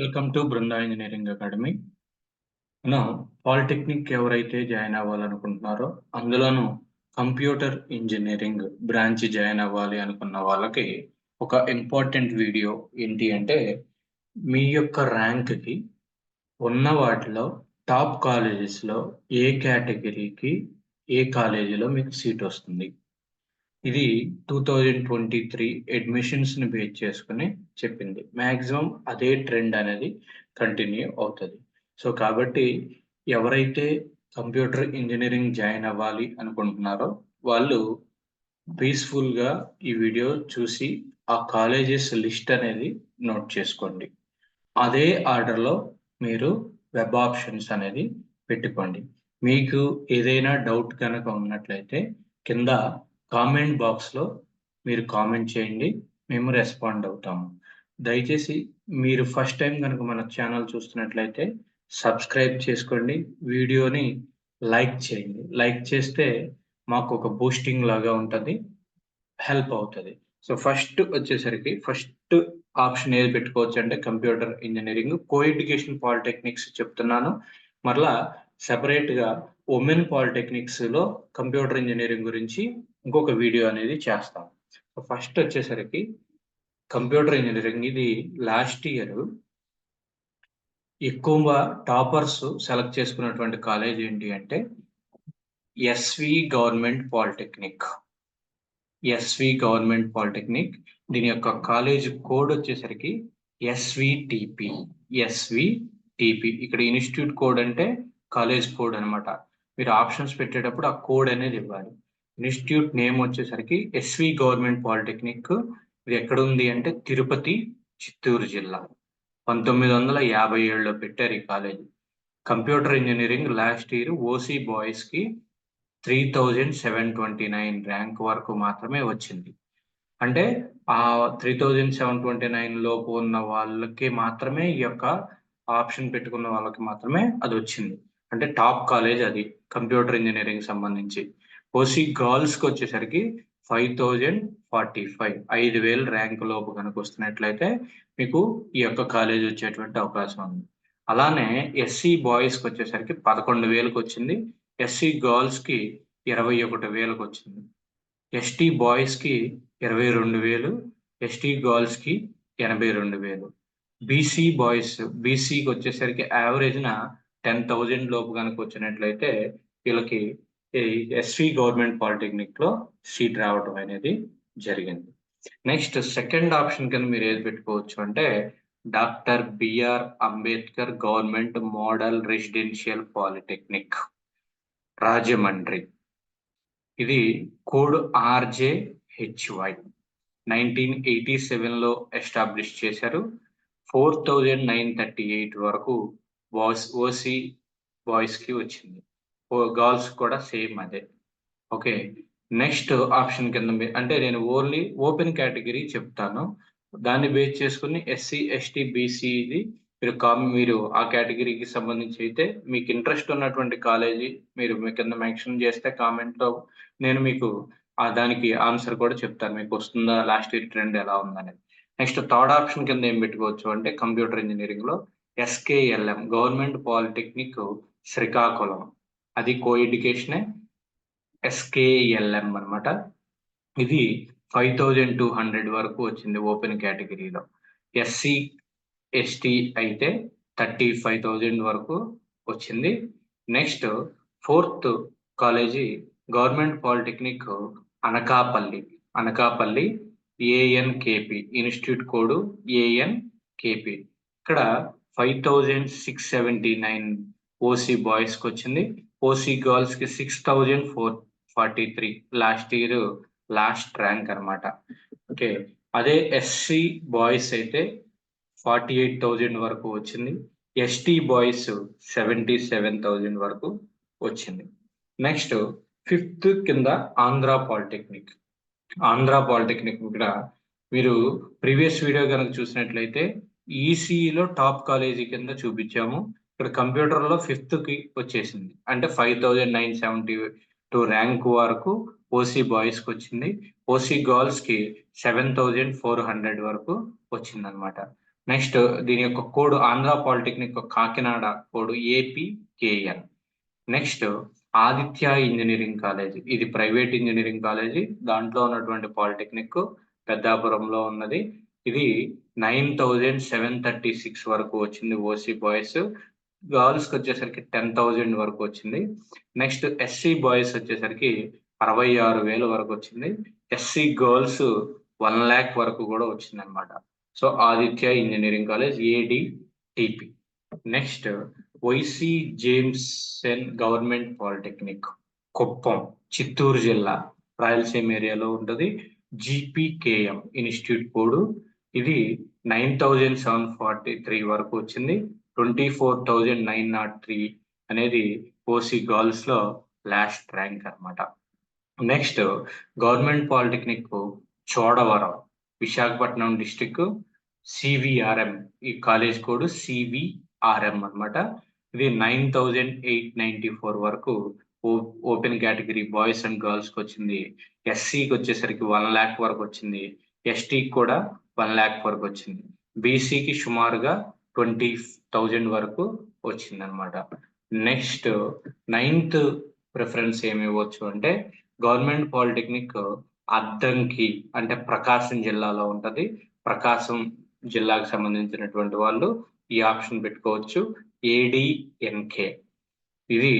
Welcome to Brinda engineering academy మనం polytechnic ఎవరైతే join అవ్వాలనుకుంటున్నారో అందులోనూ కంప్యూటర్ ఇంజనీరింగ్ బ్రాంచ్ జాయిన్ అవ్వాలి అనుకున్న వాళ్ళకి ఒక ఇంపార్టెంట్ వీడియో ఏంటి అంటే మీ యొక్క ర్యాంక్కి ఉన్న వాటిలో టాప్ కాలేజెస్లో ఏ కేటగిరీకి ఏ కాలేజీలో మీకు సీట్ వస్తుంది. ఇది టూ థౌజండ్ ట్వంటీ త్రీ అడ్మిషన్స్ని బేస్ చేసుకుని చెప్పింది. మ్యాక్సిమం అదే ట్రెండ్ అనేది కంటిన్యూ అవుతుంది. సో కాబట్టి ఎవరైతే కంప్యూటర్ ఇంజనీరింగ్ జాయిన్ అవ్వాలి అనుకుంటున్నారో వాళ్ళు పీస్ఫుల్గా ఈ వీడియో చూసి ఆ కాలేజెస్ లిస్ట్ అనేది నోట్ చేసుకోండి. అదే ఆర్డర్లో మీరు వెబ్ ఆప్షన్స్ అనేది పెట్టుకోండి. మీకు ఏదైనా డౌట్ కనుక ఉన్నట్లయితే కింద కామెంట్ బాక్స్లో మీరు కామెంట్ చేయండి. మేము రెస్పాండ్ అవుతాము. దయచేసి మీరు ఫస్ట్ టైం కనుక మన ఛానల్ చూస్తున్నట్లయితే సబ్స్క్రైబ్ చేసుకోండి వీడియోని లైక్ చేయండి. లైక్ చేస్తే మాకు ఒక బూస్టింగ్ లాగా ఉంటుంది హెల్ప్ అవుతుంది. సో ఫస్ట్ వచ్చేసరికి ఫస్ట్ ఆప్షన్ ఏది పెట్టుకోవచ్చు అంటే computer engineering. Co education polytechnics చెప్తున్నాను. మరలా సెపరేట్గా ఉమెన్ పాలిటెక్నిక్స్లో కంప్యూటర్ ఇంజనీరింగ్ గురించి ఇంకొక వీడియో అనేది చేస్తాం. ఫస్ట్ వచ్చేసరికి కంప్యూటర్ ఇంజనీరింగ్ ఇది లాస్ట్ ఇయర్. ఎక్కువ టాపర్స్ సెలెక్ట్ చేసుకున్నటువంటి కాలేజ్ ఏంటి అంటే SV government polytechnic. SV government polytechnic. దీని యొక్క కాలేజ్ కోడ్ వచ్చేసరికి ఎస్విటిపి. ఎస్విటిపి. ఇక్కడ ఇన్స్టిట్యూట్ కోడ్ అంటే కాలేజ్ కోడ్ అనమాట మీరు ఆప్షన్స్ పెట్టేటప్పుడు ఆ కోడ్ అనేది ఇవ్వాలి. ఇన్స్టిట్యూట్ నేమ్ వచ్చేసరికి ఎస్వి గవర్నమెంట్ పాలిటెక్నిక్. ఇది ఎక్కడ ఉంది అంటే తిరుపతి చిత్తూరు జిల్లా. పంతొమ్మిది వందల యాభై ఏడులో పెట్టారు ఈ college. Computer engineering last year OC బాయ్స్కి three thousand seven twenty nine rank వరకు మాత్రమే వచ్చింది. అంటే ఆ three thousand seven twenty nine లోపు ఉన్న వాళ్ళకి మాత్రమే ఈ యొక్క ఆప్షన్ పెట్టుకున్న వాళ్ళకి మాత్రమే అది వచ్చింది. అంటే టాప్ కాలేజ్ అది కంప్యూటర్ ఇంజనీరింగ్ సంబంధించి. ఓసీ గర్ల్స్కి వచ్చేసరికి ఫైవ్ థౌజండ్ ఫార్టీ ఫైవ్ ఐదు వేలు ర్యాంక్ లోపు కనుక వస్తున్నట్లయితే మీకు ఈ యొక్క కాలేజ్ వచ్చేటువంటి అవకాశం ఉంది. అలానే ఎస్సీ బాయ్స్కి వచ్చేసరికి పదకొండు వేలకు వచ్చింది ఎస్సీ గర్ల్స్కి ఇరవై ఒకటి వేలకు వచ్చింది ఎస్టీ బాయ్స్కి ఇరవై రెండు వేలు ఎస్టీ గర్ల్స్కి ఎనభై రెండు వేలు. బీసీ బాయ్స్ బీసీకి వచ్చేసరికి యావరేజ్న టెన్ థౌజండ్ లోపు కనుక వచ్చినట్లయితే వీళ్ళకి ఎస్వి గవర్నమెంట్ పాలిటెక్నిక్లో సీట్ రావడం అనేది జరిగింది. నెక్స్ట్ సెకండ్ ఆప్షన్ కింద మీరు ఏది పెట్టుకోవచ్చు అంటే doctor BR Ambedkar government model residential polytechnic Rajahmundry. ఇది code RJ HY nineteen eighty సెవెన్లో ఎస్టాబ్లిష్ చేశారు. Four thousand nine thirty eight వరకు బాయ్స్ ఓసీ బాయ్స్కి వచ్చింది. గర్ల్స్ కూడా సేమ్ అదే. ఓకే. నెక్స్ట్ ఆప్షన్ కింద అంటే నేను ఓన్లీ ఓపెన్ కేటగిరీ చెప్తాను. దాన్ని బేస్ చేసుకుని ఎస్సీ ఎస్టీ బీసీది మీరు కామ్ మీరు ఆ కేటగిరీకి సంబంధించి అయితే మీకు ఇంట్రెస్ట్ ఉన్నటువంటి కాలేజీ మీరు మీ కింద మెన్షన్ చేస్తే కామెంట్లో నేను మీకు ఆ దానికి ఆన్సర్ కూడా చెప్తాను. మీకు వస్తుందా లాస్ట్ ఇయర్ ట్రెండ్ ఎలా ఉందనేది. నెక్స్ట్ థర్డ్ ఆప్షన్ కింద ఏం పెట్టుకోవచ్చు అంటే కంప్యూటర్ ఇంజనీరింగ్లో ఎస్కేఎల్ఎం గవర్నమెంట్ పాలిటెక్నిక్ శ్రీకాకుళం. అది కో ఎడ్యుకేషనే ఎస్కేఎల్ఎం అనమాట ఇది ఫైవ్ థౌజండ్ టూ హండ్రెడ్ వరకు వచ్చింది ఓపెన్ కేటగిరీలో. ఎస్సీ ఎస్టీ అయితే థర్టీ ఫైవ్ థౌజండ్ వరకు వచ్చింది. Next fourth college government polytechnic Anakapalli. Anakapalli ANKP institute code ANKP ఇక్కడ five thousand six seventy nine OC బాయ్స్కి వచ్చింది. ఓసీ గర్ల్స్కి six thousand four forty three last year last rank అనమాట okay అదే SC boys అయితే forty eight thousand వరకు వచ్చింది. ST boys seventy seven thousand వరకు వచ్చింది. నెక్స్ట్ ఫిఫ్త్ కింద ఆంధ్ర పాలిటెక్నిక్ ఆంధ్ర పాలిటెక్నిక్ కూడా మీరు ప్రీవియస్ వీడియో కనుక చూసినట్లయితే ఈసీఈలో టాప్ కాలేజీ కింద చూపించాము. ఇక్కడ కంప్యూటర్లో ఫిఫ్త్కి వచ్చేసింది. అంటే five thousand nine seventy two rank వరకు ఓసీ బాయ్స్కి వచ్చింది. ఓసీ గర్ల్స్కి సెవెన్ థౌజండ్ ఫోర్ హండ్రెడ్ వరకు వచ్చిందనమాట నెక్స్ట్ దీని యొక్క code Andhra polytechnic Kakinada code APKN next Aditya engineering college. ఇది ప్రైవేట్ ఇంజనీరింగ్ కాలేజీ. దాంట్లో ఉన్నటువంటి పాలిటెక్నిక్ పెద్దాపురంలో ఉన్నది. ఇది nine thousand seven thirty six వరకు వచ్చింది ఓసీ బాయ్స్ గర్ల్స్కి వచ్చేసరికి టెన్ థౌజండ్ వరకు వచ్చింది. నెక్స్ట్ ఎస్సీ బాయ్స్ వచ్చేసరికి అరవై ఆరు వేల వరకు వచ్చింది. ఎస్సీ గర్ల్స్ వన్ ల్యాక్ వరకు కూడా వచ్చింది అనమాట so Aditya engineering college A D T P next YC Jameson government polytechnic Kuppam Chittoor జిల్లా రాయలసీమ ఏరియాలో ఉంటుంది. జీపీకేఎం ఇన్స్టిట్యూట్ కోడ్ ఇది nine thousand seven forty three వరకు వచ్చింది. Twenty four thousand nine nought three అనేది ఓసీ గర్ల్స్లో లాస్ట్ ర్యాంక్ అనమాట next government polytechnic Chodavaram Visakhapatnam district CVRM ఈ కాలేజ్ కోడ్ సివిఆర్ఎం అనమాట ఇది nine thousand eight ninety four వరకు ఓపెన్ కేటగిరీ బాయ్స్ అండ్ గర్ల్స్కి వచ్చింది. ఎస్సీకి వచ్చేసరికి వన్ ల్యాక్ వరకు వచ్చింది. ఎస్టీకి కూడా వన్ ల్యాక్ వరకు వచ్చింది. బీసీకి సుమారుగా ట్వంటీ థౌజండ్ వరకు వచ్చింది అనమాట నెక్స్ట్ నైన్త్ ప్రిఫరెన్స్ ఏమి ఇవ్వచ్చు అంటే గవర్నమెంట్ పాలిటెక్నిక్ అద్దంకి అంటే ప్రకాశం జిల్లాలో ఉంటుంది. ప్రకాశం జిల్లాకు సంబంధించినటువంటి వాళ్ళు ఈ ఆప్షన్ పెట్టుకోవచ్చు. ఏడిఎన్కే ఇది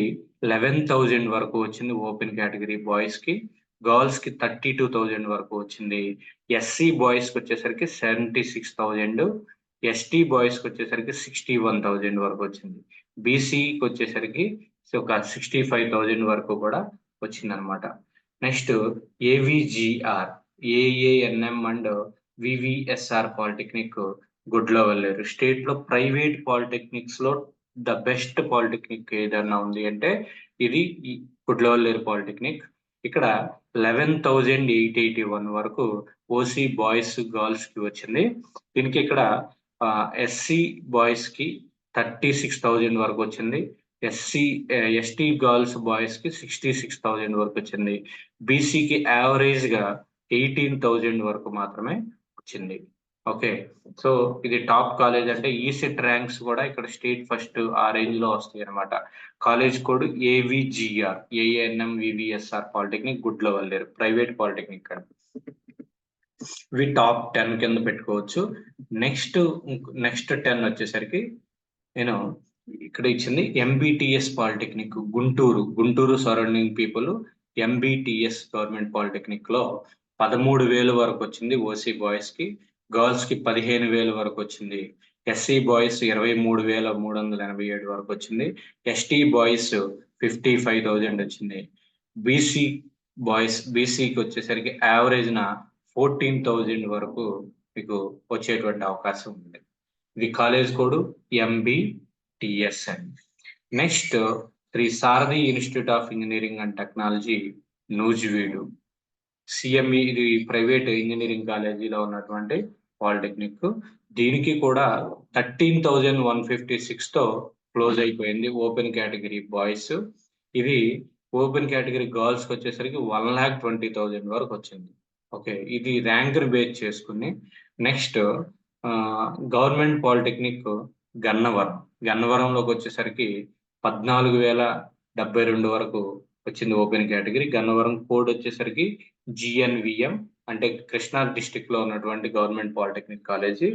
లెవెన్ థౌజండ్ వరకు వచ్చింది ఓపెన్ కేటగిరీ బాయ్స్కి గర్ల్స్కి థర్టీ టూ థౌజండ్ వరకు వచ్చింది. ఎస్సీ బాయ్స్కి వచ్చేసరికి సెవెంటీ సిక్స్ థౌజండ్ ఎస్టీ బాయ్స్కి వచ్చేసరికి సిక్స్టీ వన్ థౌజండ్ వరకు వచ్చింది. బీసీకి వచ్చేసరికి ఒక సిక్స్టీ ఫైవ్ థౌజండ్ వరకు కూడా వచ్చింది అనమాట next AVGR AANM and VVSR polytechnic గుడ్లో వెళ్ళారు స్టేట్లో ప్రైవేట్ పాలిటెక్నిక్స్లో ద బెస్ట్ పాలిటెక్నిక్ ఏదన్నా ఉంది అంటే ఇది గుడ్లవల్లేరు పాలిటెక్నిక్ ఇక్కడ eleven thousand eight eighty one వరకు ఓసీ బాయ్స్ గర్ల్స్కి వచ్చింది. దీనికి ఇక్కడ ఎస్సీ బాయ్స్కి థర్టీ సిక్స్ థౌజండ్ వరకు వచ్చింది. ఎస్సీ ఎస్టీ గర్ల్స్ బాయ్స్కి సిక్స్టీ సిక్స్ థౌజండ్ వరకు వచ్చింది. బీసీకి యావరేజ్గా ఎయిటీన్ థౌజండ్ వరకు మాత్రమే వచ్చింది. ఓకే. సో ఇది టాప్ కాలేజ్ అంటే ఈసెట్ ర్యాంక్స్ కూడా ఇక్కడ స్టేట్ ఫస్ట్ ఆ రేంజ్లో వస్తాయి అనమాట college code AVGR ANM VVSR polytechnic గుడ్లో లేరు ప్రైవేట్ పాలిటెక్నిక్ అండి ఇవి టాప్ టెన్ కింద పెట్టుకోవచ్చు. నెక్స్ట్ నెక్స్ట్ టెన్ వచ్చేసరికి నేను ఇక్కడ ఇచ్చింది MBTS polytechnic Guntur. Guntur surrounding people MBTS government పాలిటెక్నిక్లో పదమూడు వేలు వరకు వచ్చింది ఓసీ బాయ్స్కి. గర్ల్స్కి పదిహేను వేలు వరకు వచ్చింది. ఎస్సీ బాయ్స్ ఇరవై మూడు వేల మూడు వందల ఎనభై ఏడు వరకు వచ్చింది. ST boys fifty five thousand వచ్చింది. బీసీ బాయ్స్ బీసీకి వచ్చేసరికి యావరేజ్ నా ఫోర్టీన్ థౌజండ్ వరకు మీకు వచ్చేటువంటి అవకాశం ఉంది. ఇది college code MBTSN next Shri Sarathi institute of engineering and technology Nuzvid. CME ఇది ప్రైవేట్ ఇంజనీరింగ్ కాలేజీలో ఉన్నటువంటి పాలిటెక్నిక్. దీనికి కూడా థర్టీన్ థౌజండ్ వన్ ఫిఫ్టీ సిక్స్తో క్లోజ్ అయిపోయింది ఓపెన్ కేటగిరీ బాయ్స్. ఇది ఓపెన్ కేటగిరీ గర్ల్స్కి వచ్చేసరికి వన్ ల్యాక్ ట్వంటీ థౌజండ్ వరకు వచ్చింది. ఓకే ఇది ర్యాంక్ బేస్ చేసుకుని నెక్స్ట్ గవర్నమెంట్ పాలిటెక్నిక్ గన్నవరం. గన్నవరంలోకి వచ్చేసరికి పద్నాలుగు వేల డెబ్బై రెండు వరకు వచ్చింది ఓపెన్ కేటగిరీ. గన్నవరం కోడ్ వచ్చేసరికి జిఎన్విఎం అంటే కృష్ణా డిస్టిక్లో ఉన్నటువంటి government polytechnic college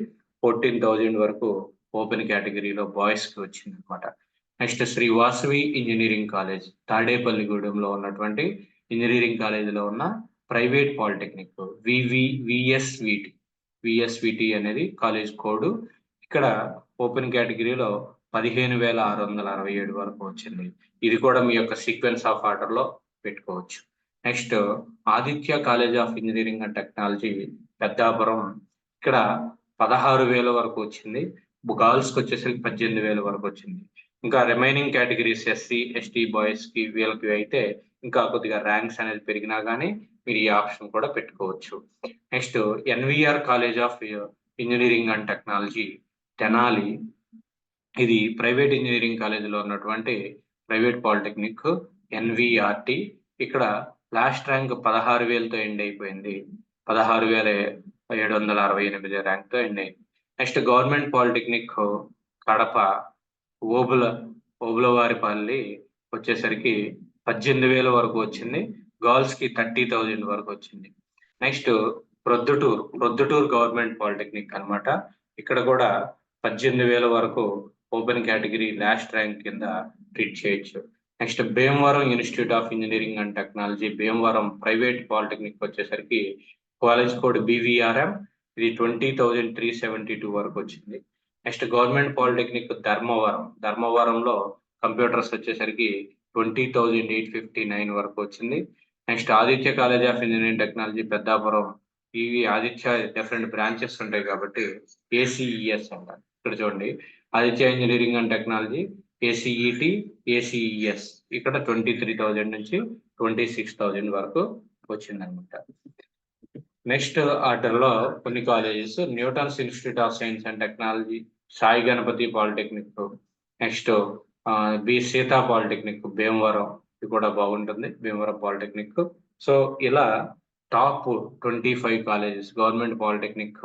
fourteen thousand వరకు ఓపెన్ కేటగిరీలో బాయ్స్కి వచ్చింది అనమాట next Shri Vasavi engineering college తాడేపల్లిగూడెంలో ఉన్నటువంటి ఇంజనీరింగ్ కాలేజీలో ఉన్న ప్రైవేట్ పాలిటెక్నిక్ వివి విఎస్విటి విఎస్విటి అనేది కాలేజ్ కోడ్. ఇక్కడ ఓపెన్ కేటగిరీలో పదిహేను వేల ఆరు వందల అరవై ఏడు వరకు వచ్చింది. ఇది కూడా మీ యొక్క సీక్వెన్స్ ఆఫ్ ఆర్డర్లో పెట్టుకోవచ్చు. Next Aditya college of engineering and technology Peddapuram. ఇక్కడ పదహారు వేల వరకు వచ్చింది. గర్ల్స్కి వచ్చేసరికి పద్దెనిమిది వేల వరకు వచ్చింది. ఇంకా రిమైనింగ్ కేటగిరీస్ ఎస్సీ ఎస్టీ బాయ్స్కి వీళ్ళకి అయితే ఇంకా కొద్దిగా ర్యాంక్స్ అనేది పెరిగినా కానీ మీరు ఈ ఆప్షన్ కూడా పెట్టుకోవచ్చు. Next NVR college of engineering and technology Tenali. ఇది ప్రైవేట్ ఇంజనీరింగ్ కాలేజీలో ఉన్నటువంటి ప్రైవేట్ పాలిటెక్నిక్ ఎన్విఆర్టి. ఇక్కడ లాస్ట్ ర్యాంక్ పదహారు వేలతో ఎండ్ అయిపోయింది. పదహారు వేల ఏడు వందల అరవై ఎనిమిది ర్యాంక్తో ఎండ్ అయింది. Next government polytechnic Kadapa Obula Obulavaripalli వచ్చేసరికి పద్దెనిమిది వేల వరకు వచ్చింది. గర్ల్స్కి థర్టీ థౌజండ్ వరకు వచ్చింది. Next Proddatur Proddatur government polytechnic అన్నమాట. ఇక్కడ కూడా పద్దెనిమిది వేల వరకు ఓపెన్ కేటగిరీ లాస్ట్ ర్యాంక్ కింద ట్రీట్ చేయొచ్చు. Next Bhimavaram institute of engineering and technology Bhimavaram private polytechnic వచ్చేసరికి కాలేజ్ కోడ్ బీవీఆర్ఎం. ఇది twenty thousand three seventy two వరకు వచ్చింది. Next government polytechnic Dharmavaram. ధర్మవరంలో కంప్యూటర్స్ వచ్చేసరికి twenty thousand eight fifty nine వరకు వచ్చింది. Next Aditya college of engineering technology Peddapuram ఇవి Aditya different branches ఉంటాయి కాబట్టి ఏసీఈఎస్ అంటారు ఇక్కడ చూడండి. Aditya engineering and technology ACET ACES ఇక్కడ ట్వంటీ త్రీ థౌజండ్ నుంచి ట్వంటీ సిక్స్ థౌజండ్ వరకు వచ్చిందనమాట. నెక్స్ట్ ఆర్డర్లో కొన్ని colleges Newton's institute of science and technology Sai Ganapathi polytechnic next B Seetha polytechnic Bhimavaram. ఇది కూడా బాగుంటుంది భీమవరం పాలిటెక్నిక్. సో ఇలా top twenty five colleges government polytechnic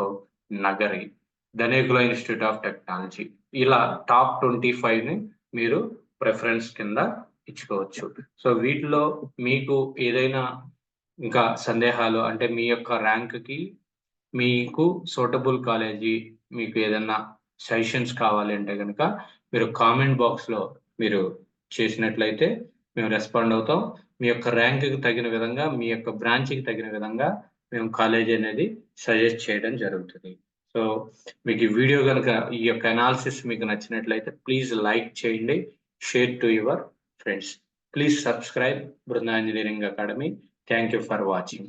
Nagari Dhanekula institute of technology ఇలా top twenty ఫైవ్ని మీరు preference కింద ఇచ్చుకోవచ్చు. So వీటిలో మీకు ఏదైనా ఇంకా సందేహాలు అంటే మీ యొక్క ర్యాంక్కి మీకు సూటబుల్ కాలేజీ మీకు ఏదైనా సజెషన్స్ కావాలి అంటే కనుక మీరు కామెంట్ బాక్స్లో మీరు చేసినట్లయితే మేము రెస్పాండ్ అవుతాం. మీ యొక్క ర్యాంక్కి తగిన విధంగా మీ యొక్క బ్రాంచ్కి తగిన విధంగా మేము కాలేజీ అనేది సజెస్ట్ చేయడం జరుగుతుంది. సో మీకు ఈ వీడియో కనుక ఈ యొక్క అనాలిసిస్ మీకు నచ్చినట్లయితే ప్లీజ్ లైక్ చేయండి. Share to your friends please subscribe Brinda engineering academy thank you for watching